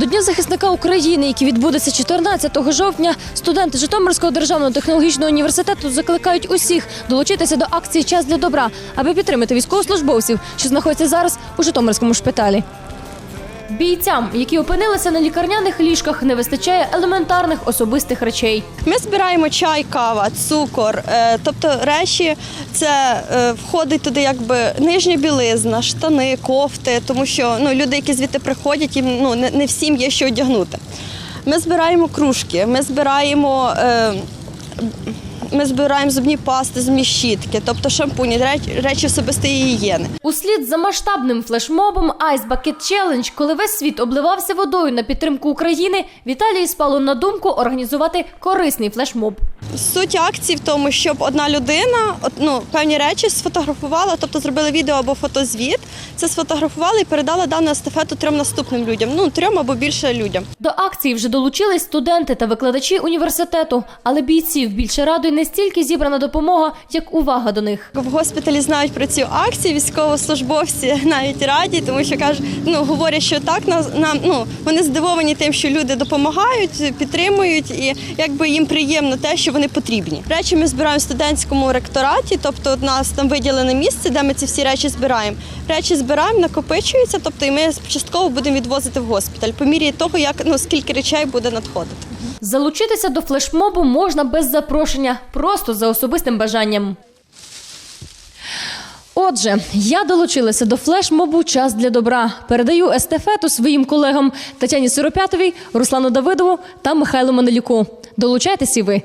До Дня захисника України, який відбудеться 14 жовтня, студенти Житомирського державного технологічного університету закликають усіх долучитися до акції Час для добра, аби підтримати військовослужбовців, що знаходяться зараз у Житомирському шпиталі. Бійцям, які опинилися на лікарняних ліжках, не вистачає елементарних особистих речей. Ми збираємо чай, кава, цукор, е, тобто речі, це е, входить туди якби нижня білизна, штани, кофти, тому що ну, люди, які звідти приходять, їм ну, не, всім є що одягнути. Ми збираємо кружки, ми збираємо. Е, ми збираємо зубні пасти, зубні щітки, тобто шампуні, речі особистої гігієни. Услід за масштабним флешмобом Ice Bucket Challenge, коли весь світ обливався водою на підтримку України, Віталії спало на думку організувати корисний флешмоб. Суть акції в тому, щоб одна людина ну, певні речі сфотографувала, тобто зробили відео або фотозвіт, це сфотографувала і передала дану естафету трьом наступним людям, ну трьом або більше людям. До акції вже долучились студенти та викладачі університету, але бійців більше радує не стільки зібрана допомога, як увага до них. В госпіталі знають про цю акцію, військовослужбовці навіть раді, тому що кажуть, ну говорять, що так нам ну вони здивовані тим, що люди допомагають, підтримують, і якби їм приємно те, що вони потрібні. Речі ми збираємо в студентському ректораті, тобто у нас там виділене місце, де ми ці всі речі збираємо. Речі збираємо, накопичуються, тобто і ми частково будемо відвозити в госпіталь по мірі того, як ну скільки речей буде надходити. Залучитися до флешмобу можна без запрошення, просто за особистим бажанням. Отже, я долучилася до флешмобу Час для добра. Передаю естафету своїм колегам Тетяні Сиропятовій, Руслану Давидову та Михайлу Манелюку. Долучайтеся і ви.